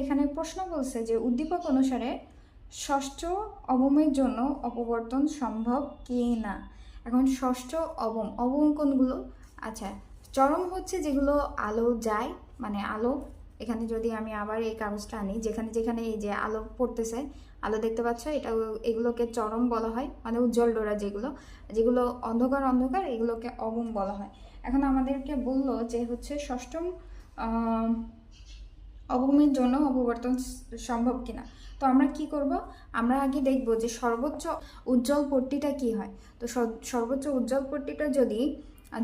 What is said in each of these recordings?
এখানে প্রশ্ন বলছে যে উদ্দীপক অনুসারে ষষ্ঠ অবমের জন্য অপবর্তন সম্ভব কি না? এখন ষষ্ঠ অবম অবম কোনগুলো? আচ্ছা চরম হচ্ছে যেগুলো আলো যায় মানে আলো। এখানে যদি আমি আবার এই কাগজটা আনি, যেখানে যেখানে এই যে আলো পড়তেছে, আলো দেখতে পাচ্ছ, এটা এগুলোকে চরম বলা হয় মানে উজ্জ্বল ডোরা যেগুলো যেগুলো অন্ধকার অন্ধকার, এগুলোকে অবম বলা হয়। এখন আমাদেরকে বলল যে হচ্ছে ষষ্ঠম অবগমের জন্য অপবর্তন সম্ভব কিনা? তো আমরা কি করব? আমরা আগে দেখব যে সর্বোচ্চ উজ্জ্বল পট্টিটা কি হয়? তো সর- সর্বোচ্চ উজ্জ্বল পট্টিটা যদি,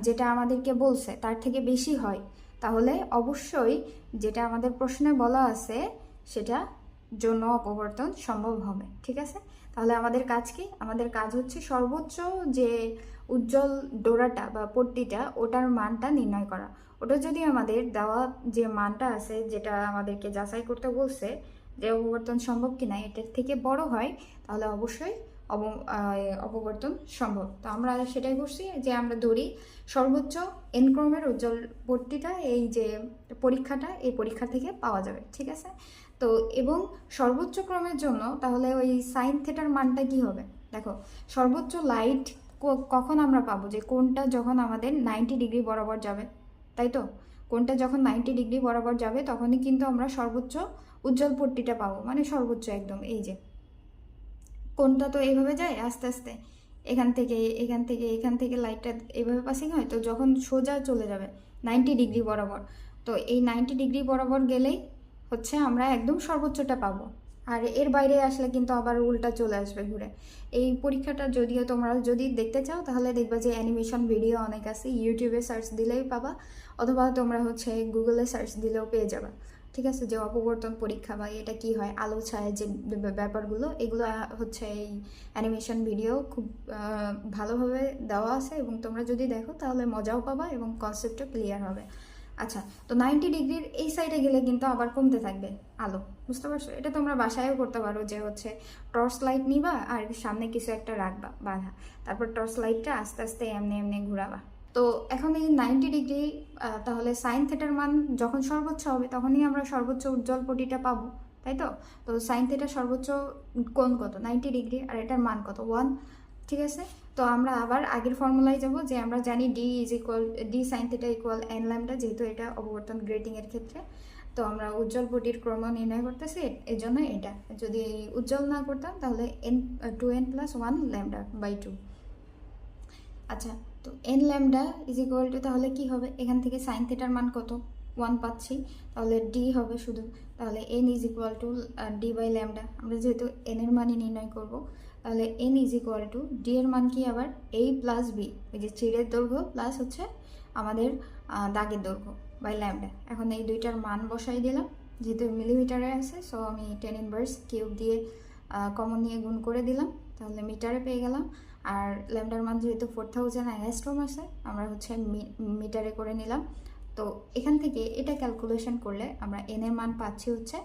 যেটা আমাদেরকে বলছে তার থেকে বেশি হয়, তাহলে অবশ্যই যেটা আমাদের প্রশ্নে বলা আছে সেটা জন্য অপবর্তন সম্ভব হবে, ঠিক আছে? তাহলে আমাদের কাজ কি? আমাদের কাজ হচ্ছে সর্বোচ্চ যে উজ্জ্বল ডোরাটা বা পট্টিটা, ওটার মানটা নির্ণয় করা। ওটা যদি আমাদের দেওয়া যে মানটা আছে, যেটা আমাদেরকে যাচাই করতে বলছে যে অপবর্তন সম্ভব কিনা এটার থেকে বড় হয়, তাহলে অবশ্যই অব অপবর্তন সম্ভব। তো আমরা সেটাই করছি যে আমরা ধরি সর্বোচ্চ এনক্রমের উজ্জ্বল পট্টিটা, এই যে পরীক্ষাটা, এই পরীক্ষা থেকে পাওয়া যাবে, ঠিক আছে? তো এবং সর্বোচ্চ ক্রমের জন্য তাহলে ওই সাইন থেটার মানটা কি হবে? দেখো, সর্বোচ্চ লাইট কখন আমরা পাবো? যে কোনটা যখন আমাদের নাইনটি ডিগ্রি বরাবর যাবে, তাই তো? কোনটা যখন নাইনটি ডিগ্রি বরাবর যাবে, তখনই কিন্তু আমরা সর্বোচ্চ উজ্জ্বল পট্টিটা পাবো মানে সর্বোচ্চ একদম, এই যে। কোনটা তো এইভাবে যায়? আস্তে আস্তে। এখান থেকে এখান থেকে এখান থেকে লাইটটা এইভাবে পাসিং হয়, তো যখন সোজা চলে যাবে নাইনটি ডিগ্রি বরাবর, তো এই নাইনটি ডিগ্রি বরাবর গেলেই হচ্ছে আমরা একদম সর্বোচ্চটা পাবো। আর এর বাইরে আসলে কিন্তু আবার উল্টা চলে আসবে ঘুরে। এই পরীক্ষাটা যদিও তোমরা যদি দেখতে চাও, তাহলে দেখবা যে অ্যানিমেশন ভিডিও অনেক আছে। ইউটিউবে সার্চ দিলেই পাবা, অথবা তোমরা হচ্ছে গুগলে সার্চ দিলেও পেয়ে যাবে। ঠিক আছে? যে অপবর্তন পরীক্ষা বা এটা কি হয়, আলো ছায়া যে ব্যাপারগুলো, এগুলো হচ্ছে এই অ্যানিমেশন ভিডিও খুব ভালোভাবে দেওয়া আছে। এবং তোমরা যদি দেখো, তাহলে মজাও পাবা এবং কনসেপ্টও ক্লিয়ার হবে। আচ্ছা তো নাইনটি ডিগ্রির এই সাইডে গেলে কিন্তু আবার কমতে থাকবে আলো, বুঝতে পারছ? এটা তোমরা বাসায়ও করতে পারো যে হচ্ছে টর্চ লাইট নিবা আর সামনে কিছু একটা রাখবা, বাঁধা। তারপর টর্চ লাইটটা আস্তে আস্তে এমনি এমনি ঘুরাবা। তো এখন এই নাইনটি ডিগ্রি তাহলে সাইন থেটার মান যখন সর্বোচ্চ হবে তখনই আমরা সর্বোচ্চ উজ্জ্বল পটিটা পাবো, তাই তো? তো সাইন থেটার সর্বোচ্চ কোণ কত? নাইনটি ডিগ্রি, আর এটার মান কত? ওয়ান ঠিক আছে? তো আমরা আবার আগের ফর্মুলায় যাব যে আমরা জানি d is equal d sine theta equal n lambda যেহেতু এটা অপবর্তন গ্রেটিংয়ের ক্ষেত্রে। তো আমরা উজ্জ্বল পটির ক্রম নির্ণয় করতেছি এর জন্য এটা। যদি উজ্জ্বল না করতাম তাহলে n two n plus one lambda by two আচ্ছা তো n lambda is equal to তাহলে কি হবে? এখান থেকে সাইন থেটার মান কত? ওয়ান পাচ্ছি। তাহলে ডি হবে শুধু। তাহলে n is equal to d by lambda আমরা যেহেতু এন এর মানই নির্ণয় করব তাহলে n is equal to d এর মান কি আবার? এই প্লাস বি এই যে চিরের দৈর্ঘ্য প্লাস হচ্ছে আমাদের দাগের দৈর্ঘ্য বাই ল্যামডা এখন এই দুইটার মান বসাই দিলাম, যেহেতু মিলিমিটারে আছে সো আমি টেন ইনভার্স কিউব দিয়ে কমন নিয়ে গুণ করে দিলাম, তাহলে মিটারে পেয়ে গেলাম। আর ল্যামডার মান যেহেতু ফোর থাউজেন্ড অ্যাংস্ট্রোম আছে, আমরা হচ্ছে মিটারে করে নিলাম। তো এখান থেকে এটা ক্যালকুলেশন করলে আমরা এনের মান পাচ্ছি হচ্ছে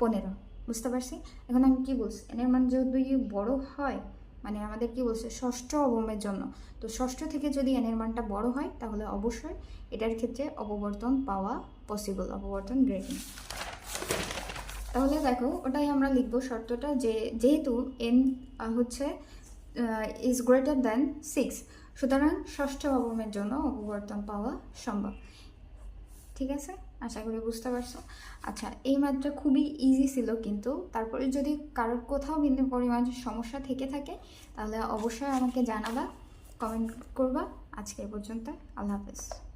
পনেরো। বুঝতে পারছি? এখন আমি কি বলছি? এন এর মান যদি বড় হয় মানে আমাদের কি বলছে? ষষ্ঠ অবমের জন্য তো ষষ্ঠ থেকে যদি এন এর মানটা বড় হয়, তাহলে অবশ্যই এটার ক্ষেত্রে অপবর্তন পাওয়া পসিবল অপবর্তন গ্রেডিং তাহলে দেখো, ওটাই আমরা লিখব শর্তটা যে যেহেতু এন হচ্ছে ইজ গ্রেটার দ্যান সিক্স সুতরাং ষষ্ঠ অবমের জন্য অপবর্তন পাওয়া সম্ভব। ঠিক আছে? আশা করি বুঝতে পারছ। আচ্ছা এই মাত্রা খুবই ইজি ছিল কিন্তু তারপরে যদি কারোর কোথাও বিন্দু পরিমাণ সমস্যা থেকে থাকে, তাহলে অবশ্যই আমাকে জানাবা কমেন্ট করবা। আজকে পর্যন্ত, আল্লাহ হাফেজ।